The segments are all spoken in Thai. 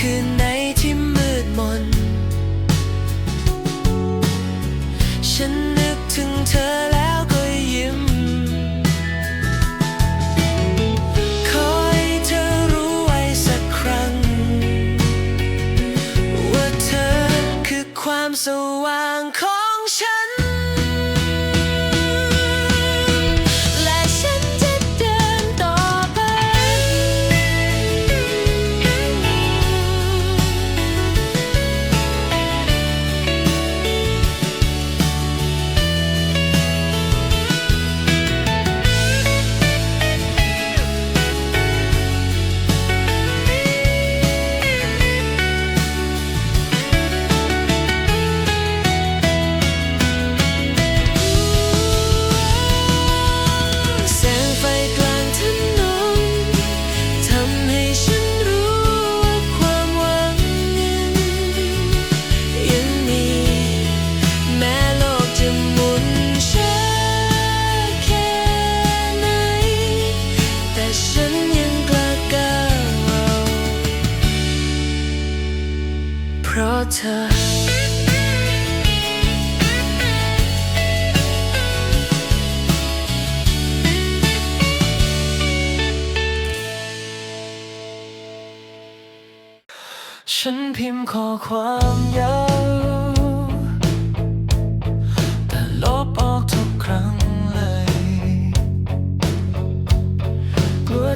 couldn't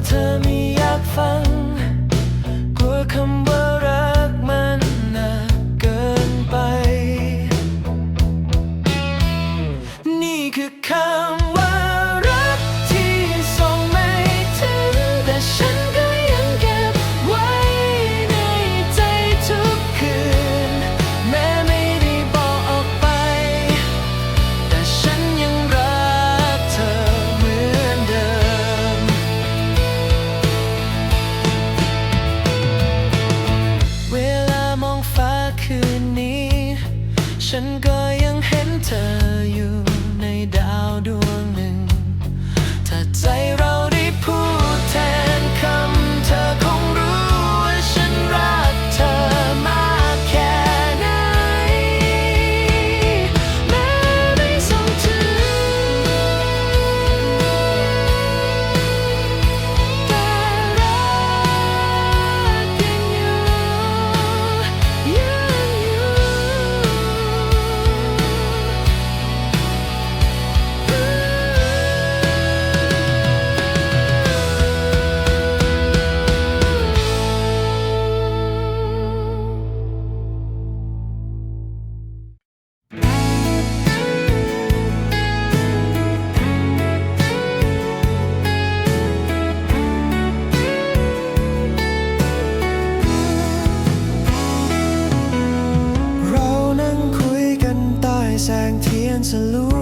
Tell me. แสงเทียนสลัว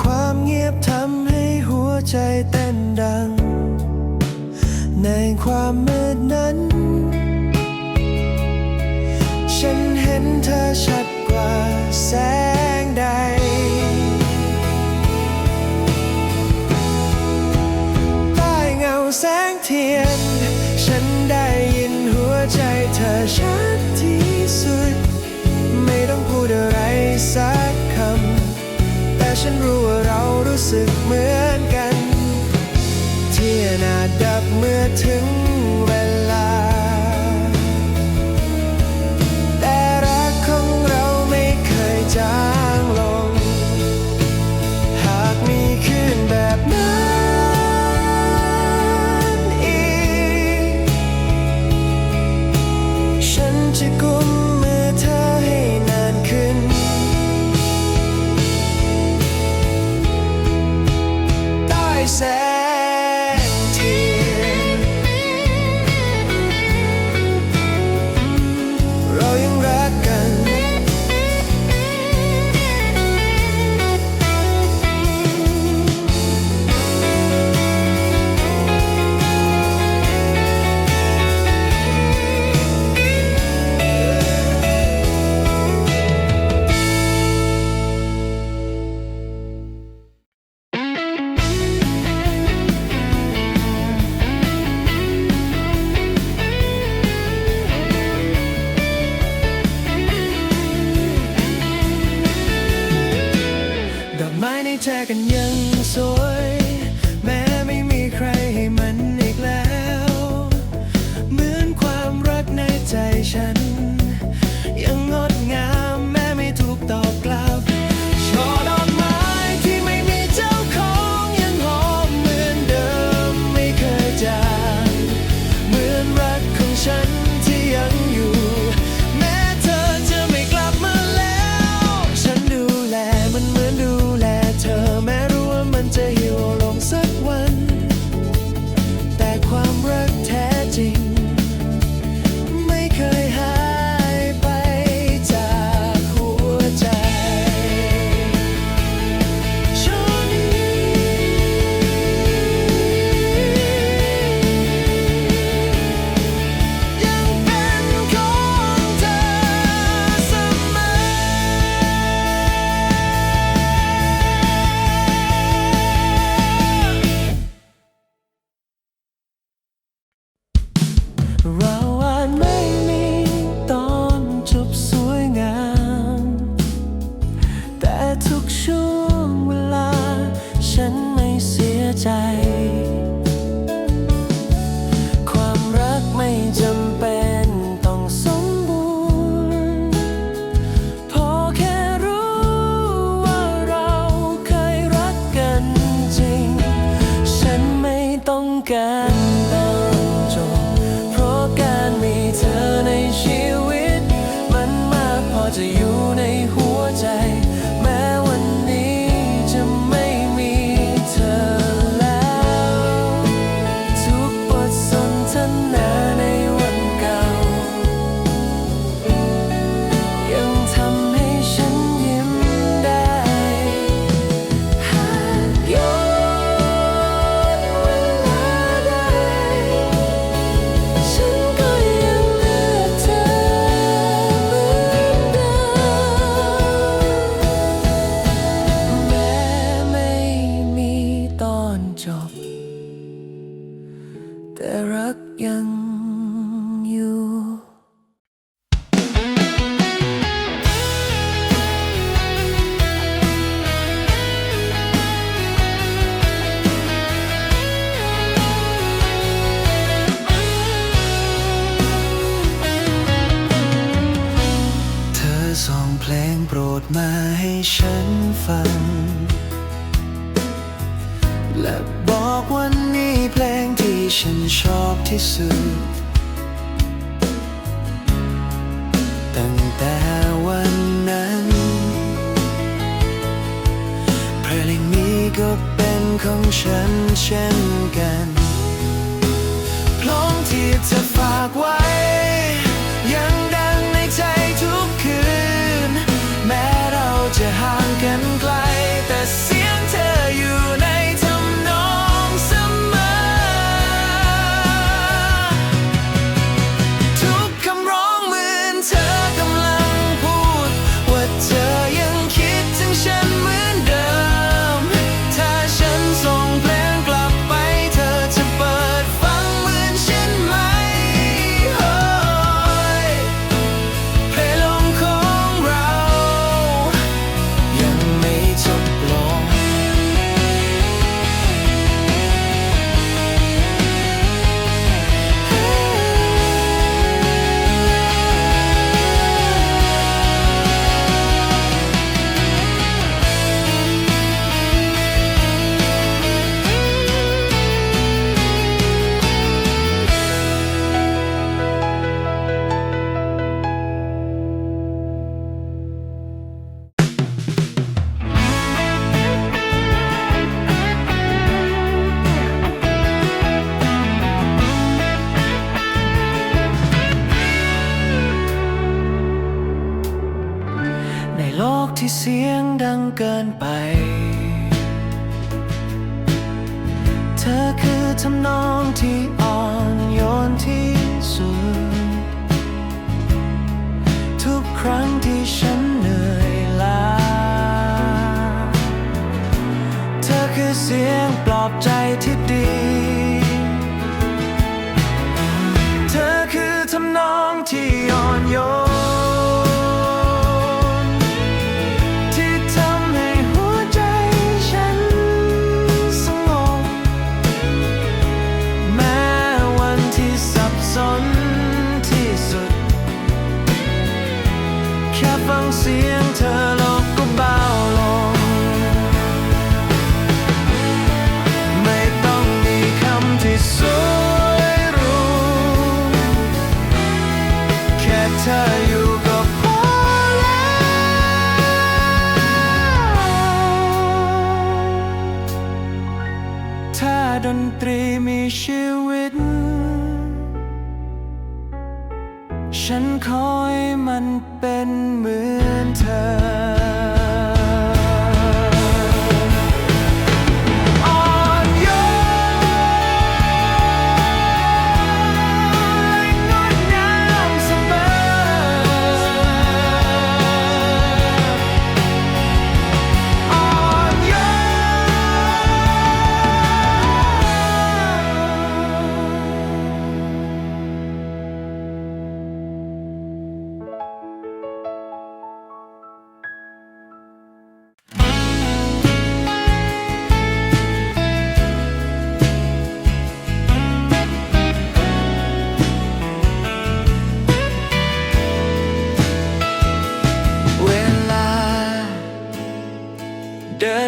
ความเงียบทำให้หัวใจเต้นดัง ในความมืดนั้น ฉันเห็นเธอชัดกว่าแสง protecting you. ที่สุด ตั้งแต่วันนั้น เพลงนี้ก็เป็นของฉันเช่น เกินไป เธอคือทำนองที่อ่อนโยนที่สุด ทุกครั้งที่ฉันเหนื่อยล้า เธอคือเสียงปลอบใจที่ดี เธอคือทำนองที่อ่อนโยน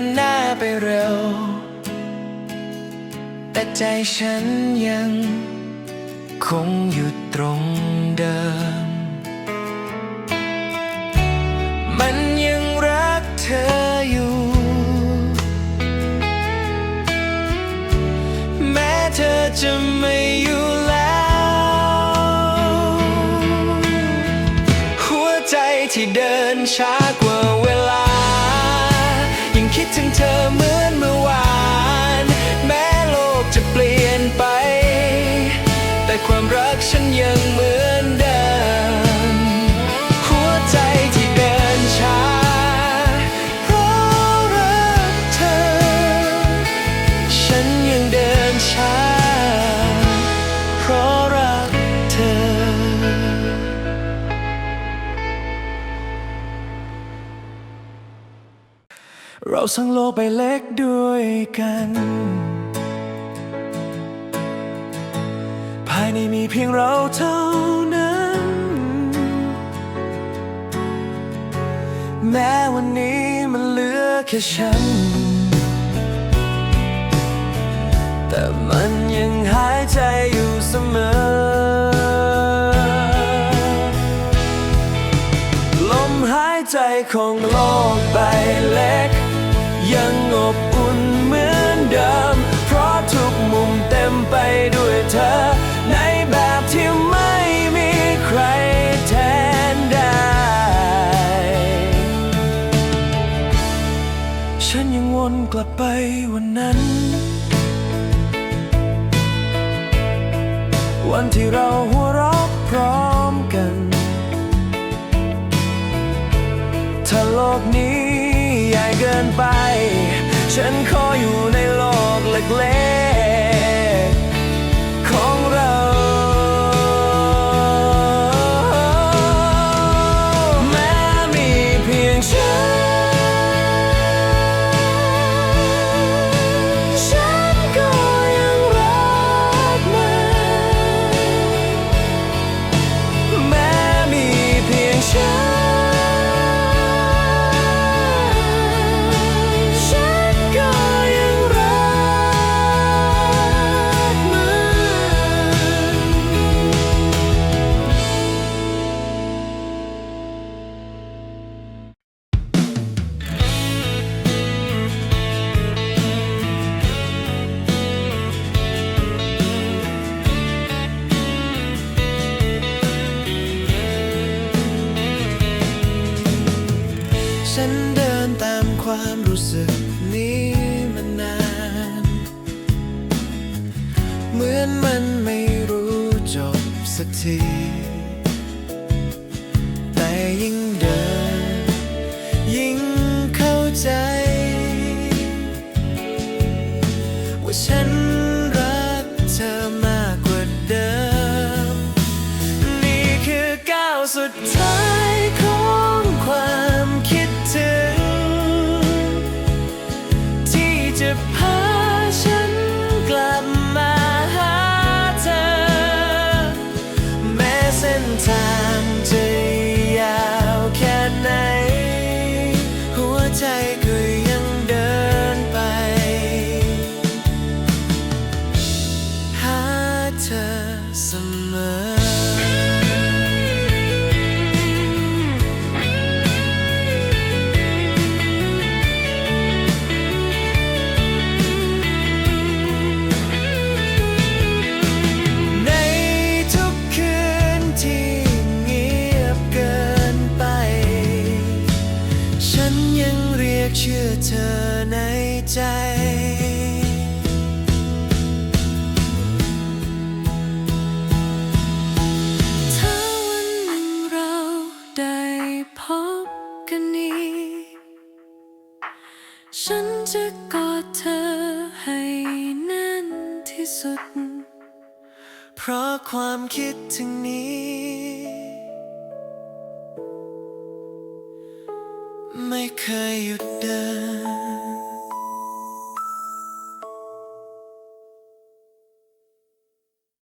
นหน้าไปเร็ว แต่ใจฉันยัง คงอยู่ตรงเดิม มันยังรักเธออยู่ แม้เธอจะไม่อยู่แล้ว หัวใจที่เดินช้ากว่าเวลา คิดถึงเธอเหมือนเมื่อวาน สร้างโลกใบเล็กด้วยกัน ภายในมีเพียงเราเท่านั้น แม้วันนี้มันเหลือแค่ฉัน แต่มันยังหายใจอยู่เสมอลมหายใจของโลกใบเล็ก ยังอบอุ่นเหมือนเดิม เพราะทุกมุมเต็มไปด้วยเธอ ในแบบที่ไม่มีใครแทนได้ ฉันยังวนกลับไปวันนั้น วันที่เรา ฉันขออยู่ ความคิดถึงนี้ ไม่เคยหยุดเดิน